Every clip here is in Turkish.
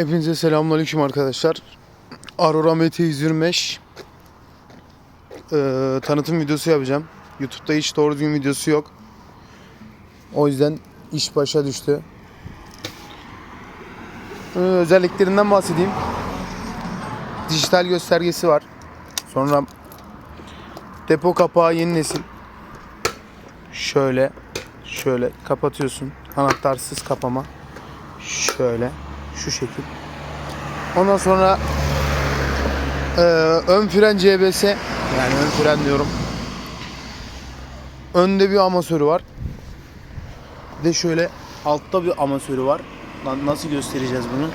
Hepinize selamünaleyküm arkadaşlar. Aurora MT 125 ee, tanıtım videosu yapacağım. YouTube'da hiç doğru düzgün videosu yok. O yüzden iş başa düştü. Ee, özelliklerinden bahsedeyim. Dijital göstergesi var. Sonra depo kapağı yeni nesil. Şöyle şöyle kapatıyorsun. Anahtarsız kapama. Şöyle şu şekil. Ondan sonra eee, ön fren CBS yani ön fren diyorum. Önde bir amasörü var. Bir de şöyle altta bir amasörü var. Lan nasıl göstereceğiz bunu?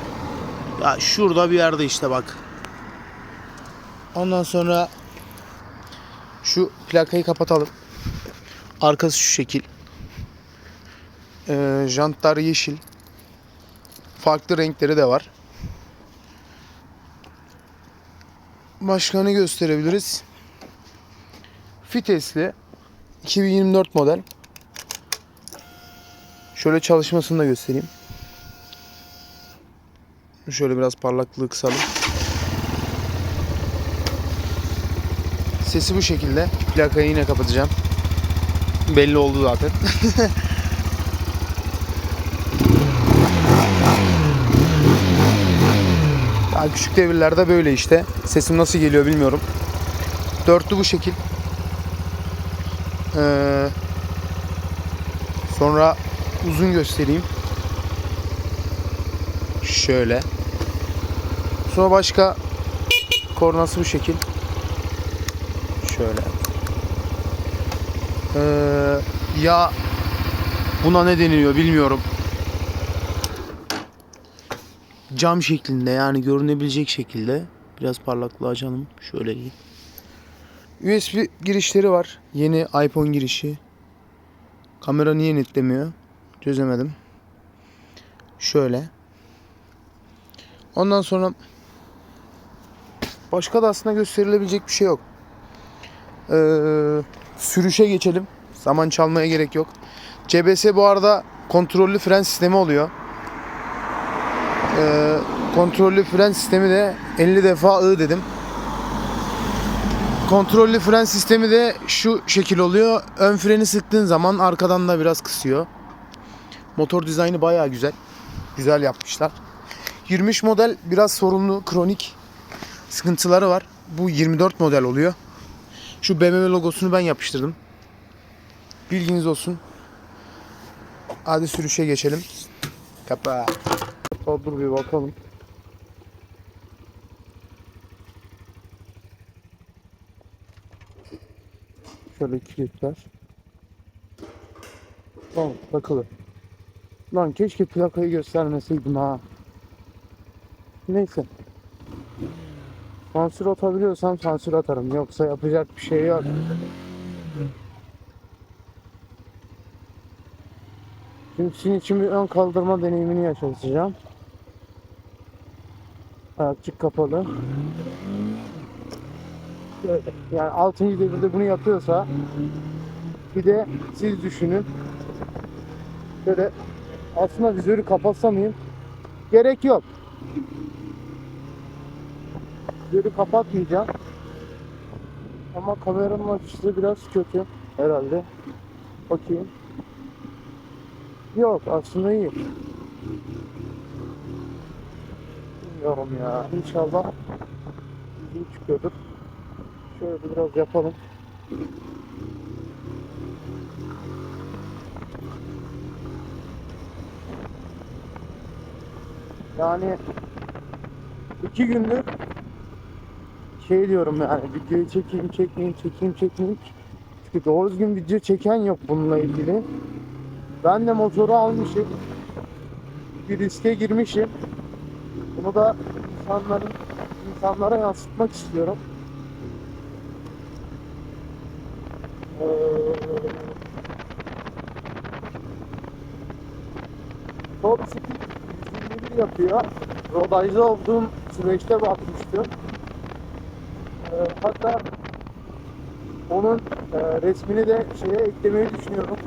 Ya şurada bir yerde işte bak. Ondan sonra şu plakayı kapatalım. Arkası şu şekil. Eee jantlar yeşil. Farklı renkleri de var. Başka ne gösterebiliriz? Fitesli 2024 model. Şöyle çalışmasını da göstereyim. Şöyle biraz parlaklığı kısalım. Sesi bu şekilde. Plakayı yine kapatacağım. Belli oldu zaten. Küçük devirlerde böyle işte. Sesim nasıl geliyor bilmiyorum. Dörtlü bu şekil. Ee, sonra uzun göstereyim. Şöyle. Sonra başka kornası bu şekil. Şöyle. Ee, ya buna ne deniliyor bilmiyorum cam şeklinde yani görünebilecek şekilde biraz parlaklığı açalım şöyle değil. USB girişleri var. Yeni iPhone girişi. Kamera niye netlemiyor? Çözemedim. Şöyle. Ondan sonra başka da aslında gösterilebilecek bir şey yok. Ee, sürüşe geçelim. Zaman çalmaya gerek yok. CBS bu arada kontrollü fren sistemi oluyor. Ee, kontrollü fren sistemi de 50 defa ı dedim. Kontrollü fren sistemi de şu şekil oluyor. Ön freni sıktığın zaman arkadan da biraz kısıyor. Motor dizaynı bayağı güzel. Güzel yapmışlar. 23 model biraz sorunlu, kronik sıkıntıları var. Bu 24 model oluyor. Şu BMW logosunu ben yapıştırdım. Bilginiz olsun. Hadi sürüşe geçelim. Kapa. Hatta dur bir bakalım. Şöyle kilitler. Tamam takılı. Lan keşke plakayı göstermeseydim ha. Neyse. Sansür atabiliyorsam sansür atarım. Yoksa yapacak bir şey yok. Şimdi sizin için bir ön kaldırma deneyimini yaşatacağım. Ayakçık kapalı. Şöyle, Yani 6. devirde bunu yapıyorsa bir de siz düşünün. Böyle aslında vizörü kapatsa mıyım? Gerek yok. Vizörü kapatmayacağım. Ama kameranın açısı biraz kötü herhalde. Bakayım. Yok aslında iyi. Bilmiyorum ya. İnşallah iyi çıkıyordur. Şöyle biraz yapalım. Yani iki gündür şey diyorum yani videoyu çekeyim çekmeyeyim çekeyim çekmeyeyim çünkü doğru düzgün video çeken yok bununla ilgili. Ben de motoru almışım. Bir riske girmişim. Bunu da insanların insanlara yansıtmak istiyorum. Ee, Top Speed 121 yapıyor. Rodajda olduğum süreçte bakmıştım. Ee, hatta onun e, resmini de şeye eklemeyi düşünüyorum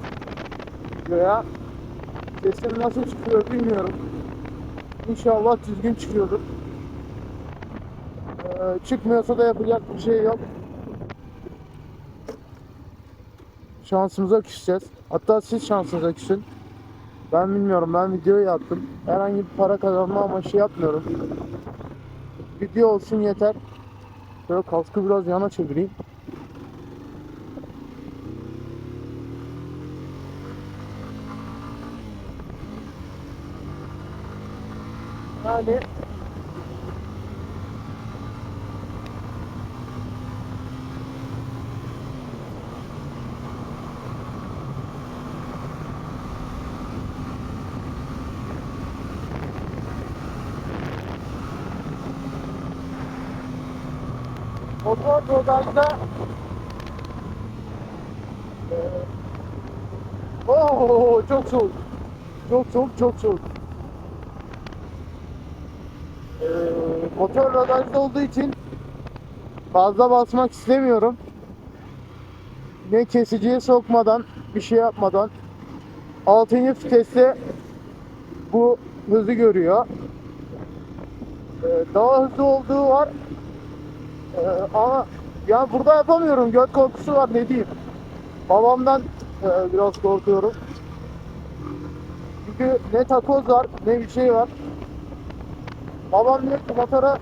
videoya. Sesim nasıl çıkıyor bilmiyorum. İnşallah düzgün çıkıyordur. Ee, çıkmıyorsa da yapacak bir şey yok. Şansımıza küseceğiz. Hatta siz şansınıza küsün. Ben bilmiyorum. Ben videoyu attım. Herhangi bir para kazanma amaçlı yapmıyorum. Video olsun yeter. Şöyle kaskı biraz yana çevireyim. Yani motor rodajda Eee, Oo çok soğuk. Çok soğuk, çok soğuk. Motor rodajda olduğu için fazla basmak istemiyorum. Ne kesiciye sokmadan, bir şey yapmadan 6. viteste bu hızı görüyor. Eee, daha hızlı olduğu var. Eee, ama ya burada yapamıyorum. Göt korkusu var ne diyeyim. Babamdan eee, biraz korkuyorum. Çünkü ne takoz var ne bir şey var. Babam diyor ki motora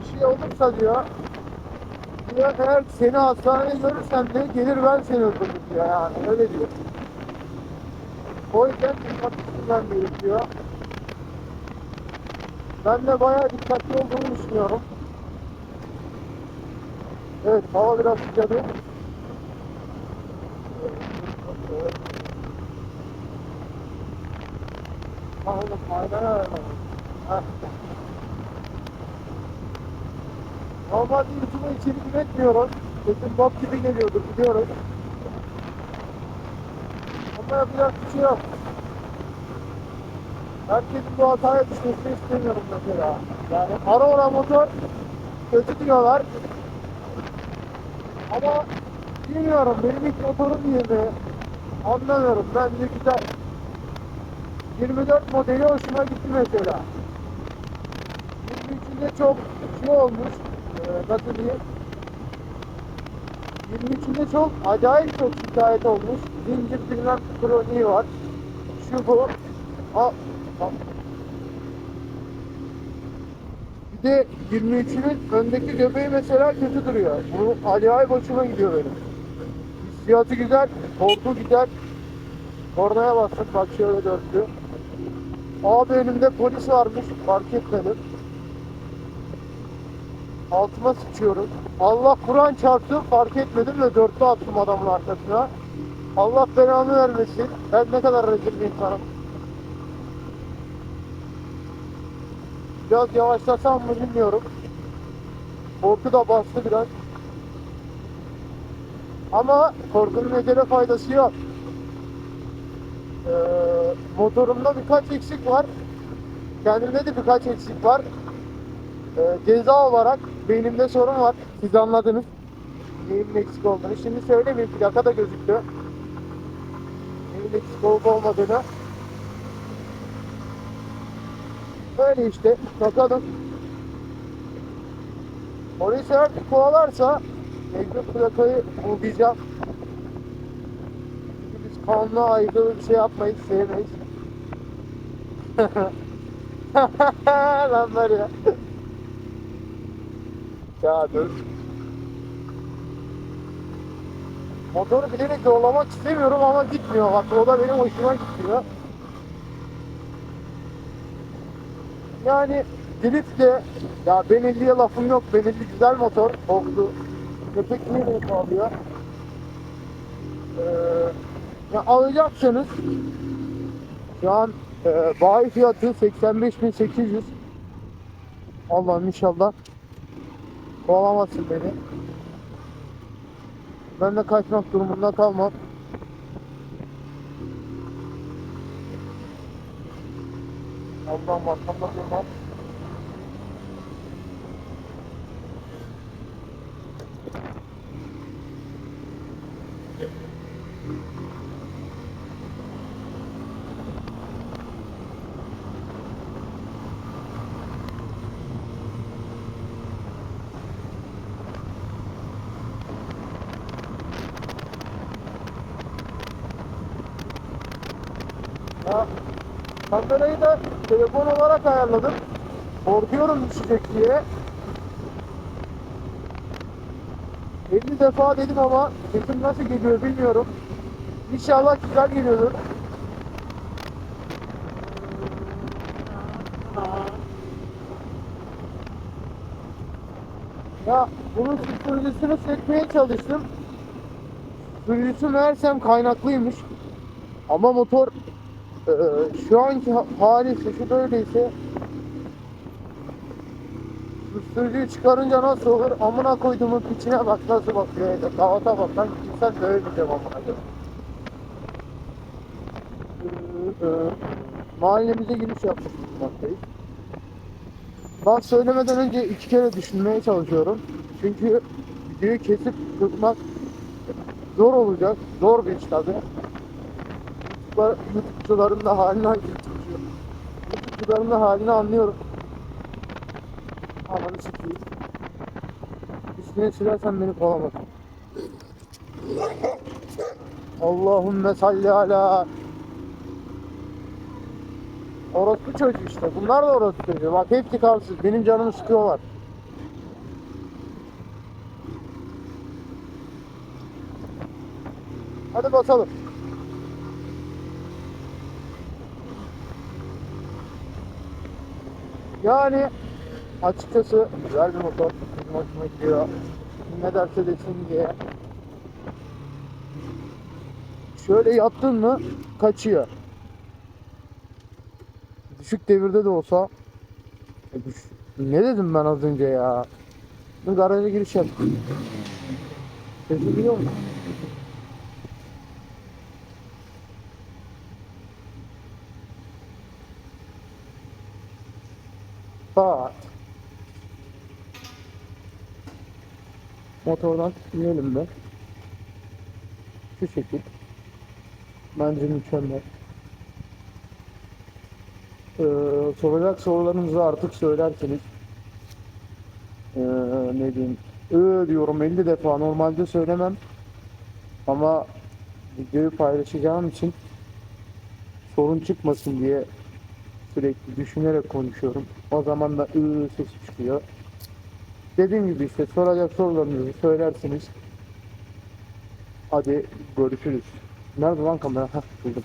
bir şey olursa diyor diyor eğer seni hastaneye görürsem de gelir ben seni öldürürüm diyor yani öyle diyor. O yüzden dikkatli sürmem gerekiyor. Ben de bayağı dikkatli olduğumu düşünüyorum. Evet hava biraz sıcadı. Oğlum aynen. Normalde YouTube'a içerik üretmiyoruz. Sesim bok gibi geliyordur biliyoruz. Ama yapacak bir şey yok. Herkesin bu hataya düşmesini istemiyorum mesela. Yani ara ara motor kötü diyorlar. Ama bilmiyorum benim ilk motorum yeni. Anlamıyorum. Bence güzel. 24 modeli hoşuma gitti mesela. 23'ünde çok şey olmuş. Diyeyim? 23'ünde çok acayip çok şikayet olmuş. Zincir bilmem kroniği var. Şu bu. A, a- Bir de 23'ünün öndeki göbeği mesela kötü duruyor. Bu acayip hoşuma gidiyor benim. Hissiyatı güzel, korku güzel. Kornaya bastık bak şöyle dörtlü. Abi önümde polis varmış fark etmedim. Altıma sıçıyorum. Allah Kur'an çarptı fark etmedim ve dörtlü attım adamın arkasına. Allah belamı vermesin. Ben ne kadar rezil bir insanım. Biraz yavaşlasam mı bilmiyorum. Korku da bastı biraz. Ama korkunun ecele faydası yok. Ee, motorumda birkaç eksik var. Kendimde de birkaç eksik var. Ee, ceza olarak beynimde sorun var. Siz anladınız. Neyin eksik olduğunu. Şimdi söylemeyeyim. Plaka da gözüktü. Neyin eksik olup olmadığını. Öyle işte. Bakalım. Polis bir kovalarsa mecbur plakayı bulacağım. Çünkü biz kanuna aykırı bir şey yapmayız, sevmeyiz. Lan var ya. Dur. Motoru bilerek zorlamak istemiyorum ama gitmiyor. Bak o da benim hoşuma gidiyor. Yani Drift'te ya Benelli'ye lafım yok. Benelli güzel motor. Oldu. Köpek niye de alıyor? Ee, ya alacaksanız şu an e, bayi fiyatı 85.800 Allah'ım inşallah kovalamazsın beni. Ben de kaçmak durumunda kalmam. Allah'ım arkamda durmam. Kamerayı da telefon olarak ayarladım. Korkuyorum düşecek diye. 50 defa dedim ama sesim nasıl geliyor bilmiyorum. İnşallah güzel geliyordur. Ya bunun süpürgüsünü sökmeye çalıştım. Süpürgüsü meğersem kaynaklıymış. Ama motor eee, şu anki ha- hali sesi böyleyse Susturucuyu çıkarınca nasıl olur? Amına koyduğumun piçine bak nasıl bakıyor ya. Kavata bak lan kimsen söylemeyeceğim amına. Ee, e, Mahallemize giriş yapmış bulunmaktayız. Bak söylemeden önce iki kere düşünmeye çalışıyorum. Çünkü videoyu kesip tutmak zor olacak. Zor bir iş tabi. YouTube'cuların da halini YouTube'cuların da halini anlıyorum. Ananı sikeyim. Üstüne sürersen beni kovalamaz. Allahümme salli ala. Orospu çocuğu işte. Bunlar da orospu çocuğu. Bak hepsi kalsın. Benim canımı sıkıyorlar. Hadi basalım. Yani açıkçası güzel bir motor. Benim hoşuma gidiyor. Ne derse desin diye. Şöyle yattın mı kaçıyor. Düşük devirde de olsa E, ne dedim ben az önce ya? Dur garaja giriş yap. Sesi duyuyor musun? Bak. Motordan inelim de. Şu şekil. Bence mükemmel. Ee, soracak sorularınızı artık söylerseniz. Ee, ne diyeyim. Ee, diyorum 50 defa normalde söylemem. Ama videoyu paylaşacağım için sorun çıkmasın diye sürekli düşünerek konuşuyorum. O zaman da ıı sesi çıkıyor. Dediğim gibi işte soracak sorularınızı söylersiniz. Hadi görüşürüz. Nerede lan kamera? Heh buldum.